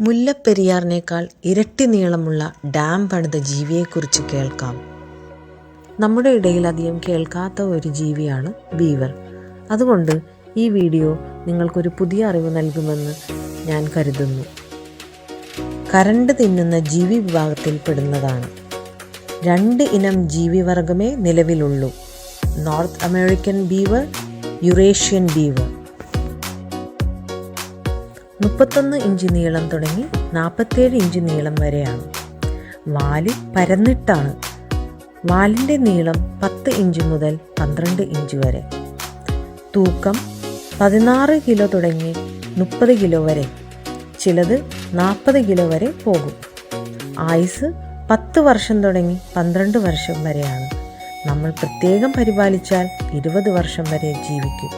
മുല്ലപ്പെരിയാറിനേക്കാൾ ഇരട്ടി നീളമുള്ള ഡാം പണിത ജീവിയെക്കുറിച്ച് കേൾക്കാം. നമ്മുടെ ഇടയിൽ അധികം കേൾക്കാത്ത ഒരു ജീവിയാണ് ബീവർ. അതുകൊണ്ട് ഈ വീഡിയോ നിങ്ങൾക്കൊരു പുതിയ അറിവ് നൽകുമെന്ന് ഞാൻ കരുതുന്നു. കരണ്ട് തിന്നുന്ന ജീവി വിഭാഗത്തിൽ പെടുന്നതാണ്. രണ്ട് ഇനം ജീവിവർഗമേ നിലവിലുള്ളൂ. North American beaver Eurasian beaver. മുപ്പത്തൊന്ന് ഇഞ്ച് നീളം തുടങ്ങി നാൽപ്പത്തേഴ് ഇഞ്ച് നീളം വരെയാണ്. വാൽ പരന്നിട്ടാണ്. വാലിന്റെ നീളം പത്ത് ഇഞ്ച് മുതൽ പന്ത്രണ്ട് ഇഞ്ച് വരെ. തൂക്കം പതിനാറ് കിലോ തുടങ്ങി മുപ്പത് കിലോ വരെ. ചിലത് നാൽപ്പത് കിലോ വരെ പോകും. ആയുസ് പത്ത് വർഷം തുടങ്ങി പന്ത്രണ്ട് വർഷം വരെയാണ്. നമ്മൾ പ്രത്യേകം പരിപാലിച്ചാൽ ഇരുപത് വർഷം വരെ ജീവിക്കും.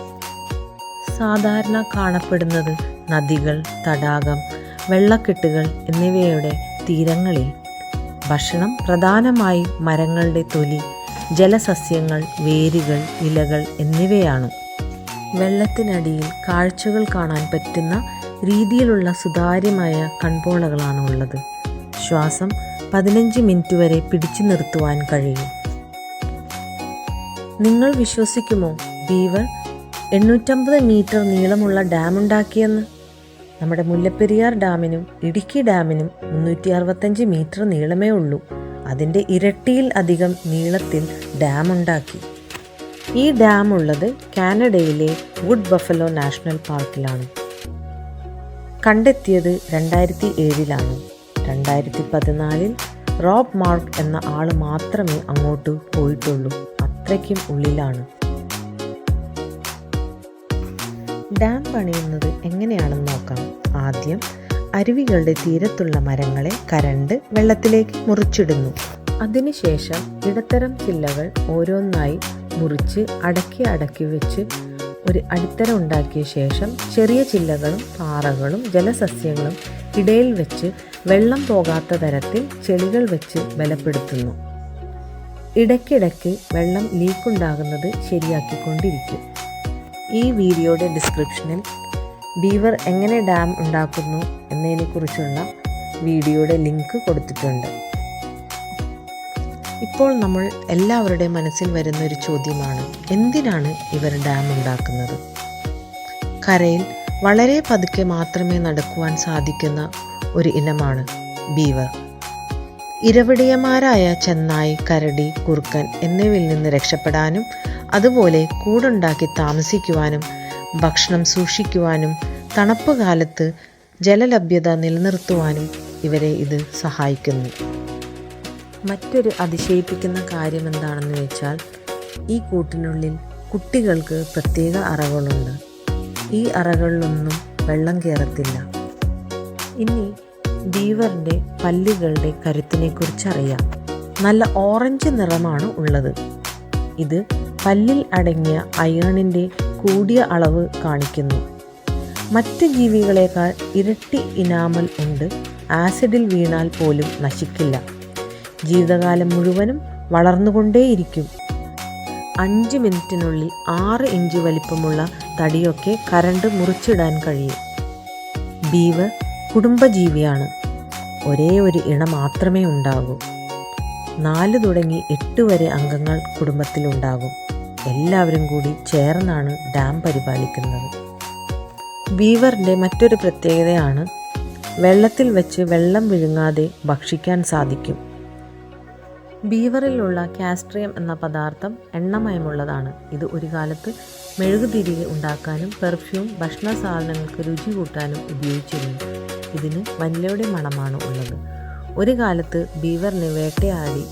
സാധാരണ കാണപ്പെടുന്നത് നദികൾ തടാകം വെള്ളക്കെട്ടുകൾ എന്നിവയുടെ തീരങ്ങളിൽ ഭക്ഷണം പ്രധാനമായി മരങ്ങളുടെ തൊലി ജലസസ്യങ്ങൾ വേരുകൾ ഇലകൾ എന്നിവയാണ്. വെള്ളത്തിനടിയിൽ കാഴ്ചകൾ കാണാൻ പറ്റുന്ന രീതിയിലുള്ള സുതാര്യമായ കൺപോളകളാണ് ഉള്ളത്. ശ്വാസം പതിനഞ്ച് മിനിറ്റ് വരെ പിടിച്ചു നിർത്തുവാൻ കഴിയും. നിങ്ങൾ വിശ്വസിക്കുമോ? ബീവർ എണ്ണൂറ്റമ്പത് മീറ്റർ നീളമുള്ള ഡാം ഉണ്ടാക്കിയെന്ന് നമ്മുടെ മുല്ലപ്പെരിയാർ ഡാമിനും ഇടുക്കി ഡാമിനും മുന്നൂറ്റി അറുപത്തഞ്ച് മീറ്റർ നീളമേ ഉള്ളൂ. അതിന്റെ ഇരട്ടിയിൽ അധികം നീളത്തിൽ ഡാം ഉണ്ടാക്കി ഈ ഡാം ഉള്ളത് കാനഡയിലെ വുഡ് ബഫലോ നാഷണൽ പാർക്കിലാണ്. കണ്ടെത്തിയത് രണ്ടായിരത്തി ഏഴിലാണ് രണ്ടായിരത്തി പതിനാലിൽ റോബ് മാർക്ക് എന്ന ആൾ മാത്രമേ അങ്ങോട്ട് പോയിട്ടുള്ളൂ. അത്രയ്ക്കും ഉള്ളിലാണ്. ഡാം പണിയുന്നത് എങ്ങനെയാണെന്ന് നോക്കാം. ആദ്യം അരുവികളുടെ തീരത്തുള്ള മരങ്ങളെ കരണ്ട് വെള്ളത്തിലേക്ക് മുറിച്ചിടുന്നു. അതിനുശേഷം ഇടത്തരം ചില്ലകൾ ഓരോന്നായി മുറിച്ച് അടക്കി അടക്കി വെച്ച് ഒരു അടിത്തറ ഉണ്ടാക്കിയ ശേഷം ചെറിയ ചില്ലകളും പാറകളും ജലസസ്യങ്ങളും ഇടയിൽ വെച്ച് വെള്ളം പോകാത്ത തരത്തിൽ ചെളികൾ വെച്ച് ബലപ്പെടുത്തുന്നു. ഇടയ്ക്കിടയ്ക്ക് വെള്ളം ലീക്കുണ്ടാകുന്നത് ശരിയാക്കിക്കൊണ്ടിരിക്കും. ഈ വീഡിയോയുടെ ഡിസ്ക്രിപ്ഷനിൽ ബീവർ എങ്ങനെ ഡാം ഉണ്ടാക്കുന്നു എന്നതിനെക്കുറിച്ചുള്ള വീഡിയോയുടെ ലിങ്ക് കൊടുത്തിട്ടുണ്ട്. ഇപ്പോൾ നമ്മൾ എല്ലാവരുടെയും മനസ്സിൽ വരുന്ന ഒരു ചോദ്യമാണ് എന്തിനാണ് ഇവർ ഡാം ഉണ്ടാക്കുന്നത്? കരയിൽ വളരെ പതുക്കെ മാത്രമേ നടക്കുവാൻ സാധിക്കുന്ന ഒരു ഇനമാണ് ബീവർ. ഇരവിടിയന്മാരായ ചെന്നായി കരടി കുറുക്കൻ എന്നിവയിൽ നിന്ന് രക്ഷപ്പെടാനും അതുപോലെ കൂടുണ്ടാക്കി താമസിക്കുവാനും ഭക്ഷണം സൂക്ഷിക്കുവാനും തണുപ്പ് കാലത്ത് ജലലഭ്യത നിലനിർത്തുവാനും ഇവരെ ഇത് സഹായിക്കുന്നു. മറ്റൊരു അതിശയിപ്പിക്കുന്ന കാര്യം എന്താണെന്ന് വെച്ചാൽ ഈ കൂട്ടിനുള്ളിൽ കുട്ടികൾക്ക് പ്രത്യേക അറകളുണ്ട്. ഈ അറകളിലൊന്നും വെള്ളം കയറത്തില്ല. ഇനി ബീവറിന്റെ പല്ലുകളുടെ കരുത്തിനെക്കുറിച്ച് അറിയാം നല്ല ഓറഞ്ച് നിറമാണ് ഉള്ളത്. ഇത് പല്ലിൽ അടങ്ങിയ അയേണിന്റെ കൂടിയ അളവ് കാണിക്കുന്നു. മറ്റ് ജീവികളേക്കാൾ ഇരട്ടി ഇനാമൽ ഉണ്ട്. ആസിഡിൽ വീണാൽ പോലും നശിക്കില്ല. ജീവിതകാലം മുഴുവനും വളർന്നുകൊണ്ടേയിരിക്കും. അഞ്ച് മിനിറ്റിനുള്ളിൽ ആറ് ഇഞ്ച് വലിപ്പമുള്ള തടിയൊക്കെ കരണ്ട് മുറിച്ചിടാൻ കഴിയും. ബീവ് കുടുംബജീവിയാണ്. ഒരേ ഒരു ഇണ മാത്രമേ ഉണ്ടാകൂ. നാല് തുടങ്ങി എട്ട് വരെ അംഗങ്ങൾ കുടുംബത്തിലുണ്ടാകും. എല്ലാവരും കൂടി ചേർന്നാണ് ഡാം പരിപാലിക്കുന്നത്. ബീവറിന്റെ മറ്റൊരു പ്രത്യേകതയാണ് വെള്ളത്തിൽ വെച്ച് വെള്ളം വിഴുങ്ങാതെ ഭക്ഷിക്കാൻ സാധിക്കും. ബീവറിലുള്ള കാസ്ട്രിയം എന്ന പദാർത്ഥം എണ്ണമയമുള്ളതാണ്. ഇത് ഒരു കാലത്ത് മെഴുകുതിരി ഉണ്ടാക്കാനും പെർഫ്യൂം ഭക്ഷണ സാധനങ്ങൾക്ക് രുചി കൂട്ടാനും ഉപയോഗിച്ചിരുന്നു. ഇതിന് വനിലയുടെ മണമാണ് ഉള്ളത്. ഒരു കാലത്ത് ബീവറിനെ വേട്ടയാടി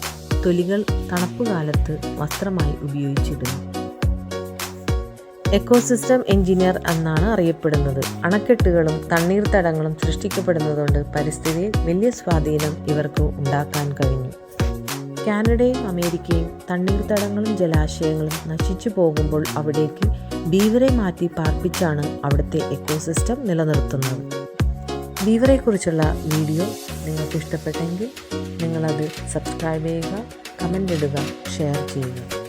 തൊലികൾ തണുപ്പ് കാലത്ത് വസ്ത്രമായി ഉപയോഗിച്ചിരുന്നു എക്കോസിസ്റ്റം എഞ്ചിനീയർ എന്നാണ് അറിയപ്പെടുന്നത്. അണക്കെട്ടുകളും തണ്ണീർത്തടങ്ങളും സൃഷ്ടിക്കപ്പെടുന്നതുകൊണ്ട് പരിസ്ഥിതിയിൽ വലിയ സ്വാധീനം ഇവർക്ക് ഉണ്ടാക്കാൻ കഴിഞ്ഞു. കാനഡയും അമേരിക്കയും തണ്ണീർത്തടങ്ങളും ജലാശയങ്ങളും നശിച്ചു പോകുമ്പോൾ അവിടേക്ക് ബീവറെ മാറ്റി പാർപ്പിച്ചാണ് അവിടുത്തെ എക്കോസിസ്റ്റം നിലനിർത്തുന്നത്. ബീവറെക്കുറിച്ചുള്ള വീഡിയോ നിങ്ങൾക്ക് ഇഷ്ടപ്പെട്ടെങ്കിൽ നിങ്ങളത് സബ്സ്ക്രൈബ് ചെയ്യുക കമന്റ് ഇടുക ഷെയർ ചെയ്യുക.